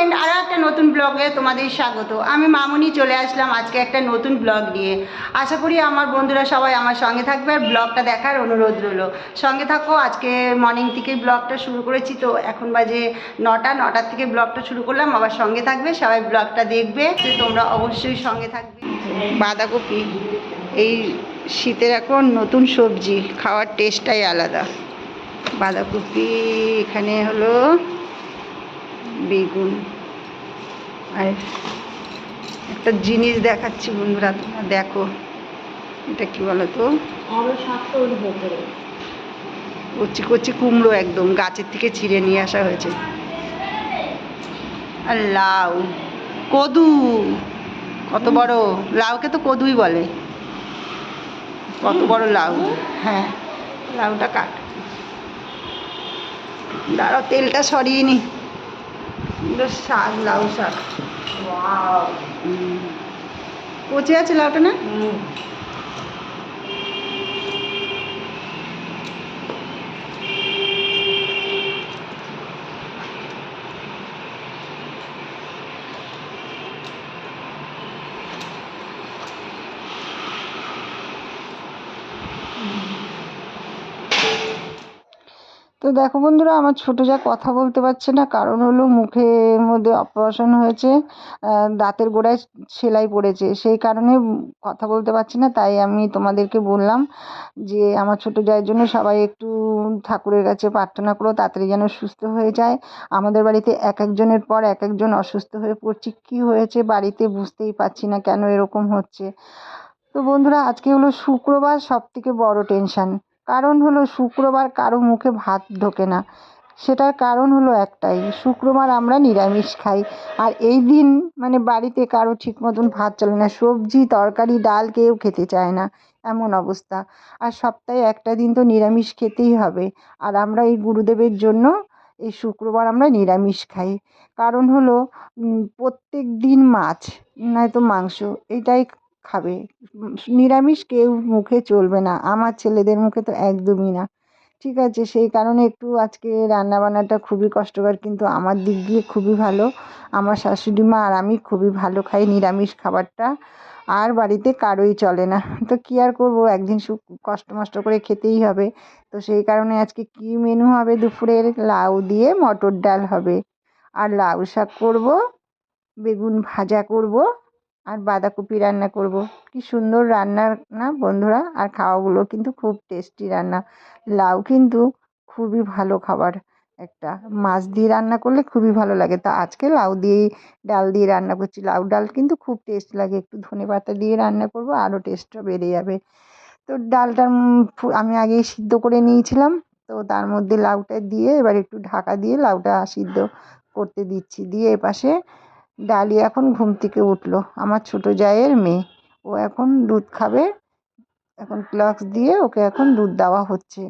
Friend আরও একটা নতুন ব্লগে তোমাদের স্বাগত। আমি মামুনি চলে আসলাম আজকে একটা নতুন ব্লগ নিয়ে। আশা করি আমার বন্ধুরা সবাই আমার সঙ্গে থাকবে আর ব্লগটা দেখার অনুরোধ রইল। সঙ্গে থাকো, আজকে মর্নিং থেকে ব্লগটা শুরু করেছি তো এখন বাজে নটা, নটার থেকে ব্লগটা শুরু করলাম, আবার সঙ্গে থাকবে, সবাই ব্লগটা দেখবে তোমরা অবশ্যই সঙ্গে থাকবে। বাঁধাকপি, এই শীতের এখন নতুন সবজি, খাওয়ার টেস্টটাই আলাদা। বাঁধাকপি এখানে হলো বেগুন। আর একটা জিনিস দেখাচ্ছি বন্ধুরা তোমরা দেখো। এটা কি বলো তো কচি কচি কুমড়ো একদম গাছের থেকে ছিঁড়ে নিয়ে আসা হয়েছে। আর লাউ কদু কত বড়? লাউকে তো কদুই বলে। কত বড় লাউ? হ্যাঁ লাউটা কাট। দাঁড়াও তেলটা সরিয়ে নি। এগুলো শাক লাউ শাক। কচি। আছে লাউটা না? তো দেখো বন্ধুরা, আমার ছোটো যা কথা বলতে পারছে না, কারণ হলো মুখের মধ্যে অপারেশন হয়েছে দাঁতের গোড়ায় সেলাই পড়েছে, সেই কারণে কথা বলতে পারছি না, তাই আমি তোমাদেরকে বললাম যে আমার ছোটো জায়ের জন্য সবাই একটু ঠাকুরের কাছে প্রার্থনা করো, তাড়াতাড়ি যেন সুস্থ হয়ে যায়। আমাদের বাড়িতে এক একজনের পর এক একজন অসুস্থ হয়ে পড়ছে, কী হয়েছে বাড়িতে বুঝতেই পারছি না কেন এরকম হচ্ছে। তো বন্ধুরা, আজকে হলো শুক্রবার সব থেকে বড় টেনশন কারণ হলো শুক্রবার কারও মুখে ভাত ঢোকে না। সেটার কারণ হলো একটাই, শুক্রবার আমরা নিরামিষ খাই। আর এই দিন মানে বাড়িতে কারও ঠিক মতন ভাত চলে না, সবজি, তরকারি, ডাল কেউ খেতে চায় না, এমন অবস্থা। আর সপ্তাহে একটা দিন তো নিরামিষ খেতেই হবে। আর আমরা এই গুরুদেবের জন্য এই শুক্রবার আমরা নিরামিষ খাই। কারণ হলো প্রত্যেক দিন মাছ, নয়তো মাংস, এটাই খাবে। নিরামিষ কেউ মুখে চলবে না। আমার ছেলেদের মুখে তো একদমই না। ঠিক আছে, সেই কারণে একটু আজকে রান্নাবান্নাটা খুবই কষ্টকর, কিন্তু আমার দিক দিয়ে খুবই ভালো। আমার শাশুড়ি মা আর আমি খুবই ভালো খাই নিরামিষ খাবারটা। আর বাড়িতে কারোই চলে না। তো কী আর করব? একদিন সু কষ্ট মষ্ট করে খেতেই হবে। তো সেই কারণে আজকে কী মেনু হবে? দুপুরের লাউ দিয়ে মটর ডাল হবে। আর লাউ শাক করব, বেগুন ভাজা করব। আর বাঁধাকপি রান্না করব। কি সুন্দর রান্না না বন্ধুরা? আর খাওয়াগুলো কিন্তু খুব টেস্টি রান্না। লাউ কিন্তু খুবই ভালো খাবার একটা। মাছ দিয়ে রান্না করলে খুবই ভালো লাগে। তা আজকে লাউ দিয়ে ডাল দিয়ে রান্না করছি। লাউ ডাল কিন্তু খুব টেস্ট লাগে। একটু ধনে পাতা দিয়ে রান্না করব, আরও টেস্টটা বেড়ে যাবে। তো ডালটা আমি আগেই সিদ্ধ করে নিয়েছিলাম। তো তার মধ্যে লাউটা দিয়ে এবার একটু ঢাকা দিয়ে লাউটা সিদ্ধ করতে দিচ্ছি। দিয়ে এপাশে ডালি এখন ঘুম থেকে উঠল। আমার ছোটো জায়ের মেয়ে। ও এখন দুধ খাবে। এখন ক্লাক্স দিয়ে ওকে এখন দুধ দেওয়া হচ্ছে।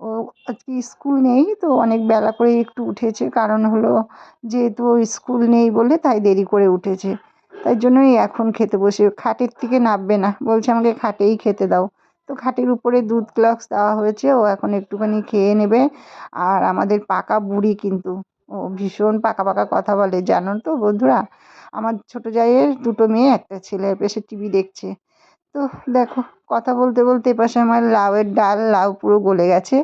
ও আজকে স্কুল নেই তো অনেক বেলা করে একটু উঠেছে। কারণ হলো যেহেতু ও স্কুল নেই বলে তাই দেরি করে উঠেছে। তাই জন্যই এখন খেতে বসে। খাটের থেকে নামবে না। বলছে আমাকে খাটেই খেতে দাও। তো খাটের উপরে দুধ ক্লাক্স দেওয়া হয়েছে। ও এখন একটুখানি খেয়ে নেবে। আর আমাদের পাকা বুড়ি কিন্তু। ও ভীষণ পাকা পাকা কথা বলে জানো তো বন্ধুরা। আমার ছোটো জায়ের দুটো মেয়ে, একটা ছেলে এপাশে টিভি দেখছে। তো দেখো, কথা বলতে বলতে এপাশে আমার লাউয়ের ডাল, লাউ পুরো গলে গেছে।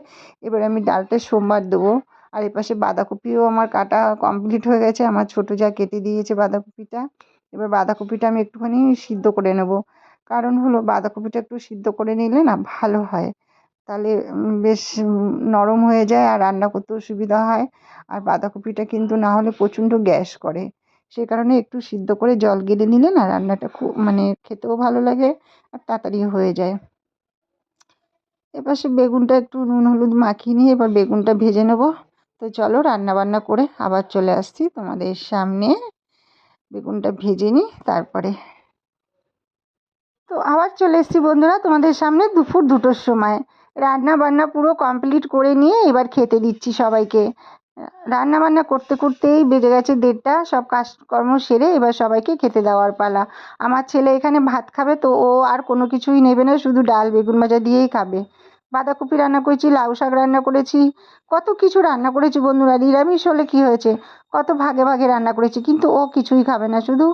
এবার আমি ডালটা সোমবার দেবো। আর এপাশে বাঁধাকপিও আমার কাটা কমপ্লিট হয়ে গেছে। আমার ছোটো যা কেটে দিয়েছে বাঁধাকপিটা, এবার বাঁধাকপিটা আমি একটুখানি সিদ্ধ করে নেব। কারণ হলো, বাঁধাকপিটা একটু সিদ্ধ করে নিলে না ভালো হয়। তাহলে বেশ নরম হয়ে যায় আর রান্না করতেও সুবিধা হয়। আর বাঁধাকপিটা কিন্তু না হলে প্রচণ্ড গ্যাস করে। সেই কারণে একটু সিদ্ধ করে জল গেলে নিলে না রান্নাটা খুব মানে খেতেও ভালো লাগে আর তাড়াতাড়ি হয়ে যায়। এপাশে বেগুনটা একটু নুন হলুদ মাখিয়ে নিয়ে এবার বেগুনটা ভেজে নেব। তো চলো রান্না বান্না করে আবার চলে আসছি তোমাদের সামনে। বেগুনটা ভেজে নিই তারপরে। তো আবার চলে এসেছি বন্ধুরা তোমাদের সামনে দুপুর দুটোর সময়। রান্না বান্না পুরো কমপ্লিট করে নিয়ে এবার খেতে দিচ্ছি সবাইকে। রান্না বান্না করতে করতেই বেজে গেছে দেড়টা, সব কাজকর্ম সেরে এবার সবাইকে খেতে দেওয়ার পালা। আমার ছেলে এখানে ভাত খাবে তো ও আর কোনো কিছুই নেবে না, শুধু ডাল বেগুন ভাজা দিয়েই খাবে। বাঁধাকপি রান্না করেছি, লাউ শাক রান্না করেছি, কত কিছু রান্না করেছি বন্ধুরা, নিরামিষ হলে কী হয়েছে? কত ভাগে ভাগে রান্না করেছি, কিন্তু ও কিছুই খাবে না, শুধু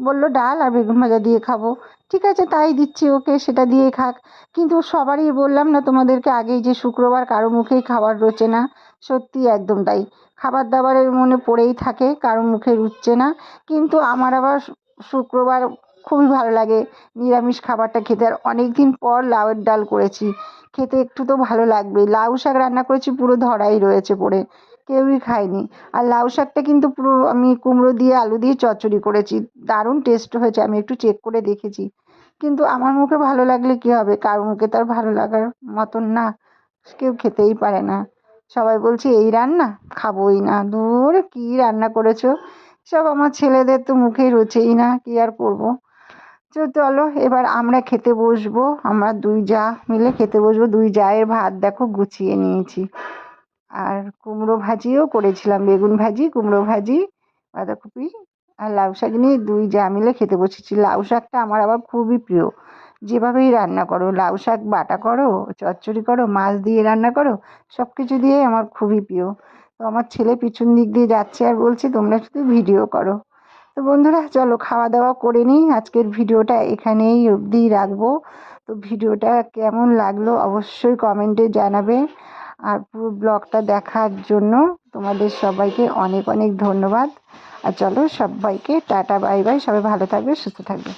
বলল, ডাল আর বেগুন ভাজা দিয়ে খাব। ঠিক আছে, তাই দিচ্ছি ওকে, সেটা দিয়েই খাক। কিন্তু সবারই বললাম না, তোমাদেরকে আগেই যে শুক্রবার কারও মুখেই খাবার রোচে না। সত্যি একদম তাই। খাবার দাবারের মনে পড়েই থাকে, কারও মুখে রুচছে না। কিন্তু আমার আবার শুক্রবার খুবই ভালো লাগে। নিরামিষ খাবারটা খেতে। আর অনেক দিন পর লাউয়ের ডাল করেছি। খেতে একটু তো ভালো লাগবেই। লাউ শাক রান্না করেছি, পুরো ধরাই রয়েছে পড়ে। কেউই খায়নি। আর লাউ শাকটা কিন্তু পুরো আমি কুমড়ো দিয়ে, আলু দিয়ে চচ্চড়ি করেছি। দারুণ টেস্ট হয়েছে, আমি একটু চেক করে দেখেছি। কিন্তু আমার মুখে ভালো লাগলে কী হবে? কারোর মুখে তার ভালো লাগার মতন না? কেউ খেতেই পারে না। সবাই বলছে, এই রান্না? খাবোই না। দূর, কী রান্না করেছ? সব আমার ছেলেদের তো মুখেই রোচেই না, কী আর করব? তো চলো, এবার আমরা খেতে বসবো। আমরা দুই যা মিলে খেতে বসবো। দুই জায়ের ভাত দেখো গুছিয়ে নিয়েছি। আর কুমড়ো ভাজিও করেছিলাম, বেগুন ভাজি, কুমড়ো ভাজি, বাঁধাকপি আর লাউ শাক নিয়ে দুই যা মিলে খেতে বসেছি। লাউ শাকটা আমার আবার খুবই প্রিয়। যেভাবেই রান্না করো, লাউ শাক বাটা করো, চচ্চড়ি করো, মাছ দিয়ে রান্না করো সব কিছু দিয়ে আমার খুবই প্রিয়। তো আমার ছেলে পিছন দিক দিয়ে যাচ্ছে আর বলছে, তোমরা শুধু ভিডিও করো। তো বন্ধুরা, চলো খাওয়া দাওয়া করে নিই। আজকের ভিডিওটা এখানেই অবধিই রাখব। তো ভিডিওটা কেমন লাগল অবশ্যই কমেন্টে জানাবে। আর পুরো ব্লগটা দেখার জন্য তোমাদের সবাইকে অনেক অনেক ধন্যবাদ। আর চলো সবাইকে টাটা, বাই বাই। সবাই ভালো থাকবে, সুস্থ থাকবে।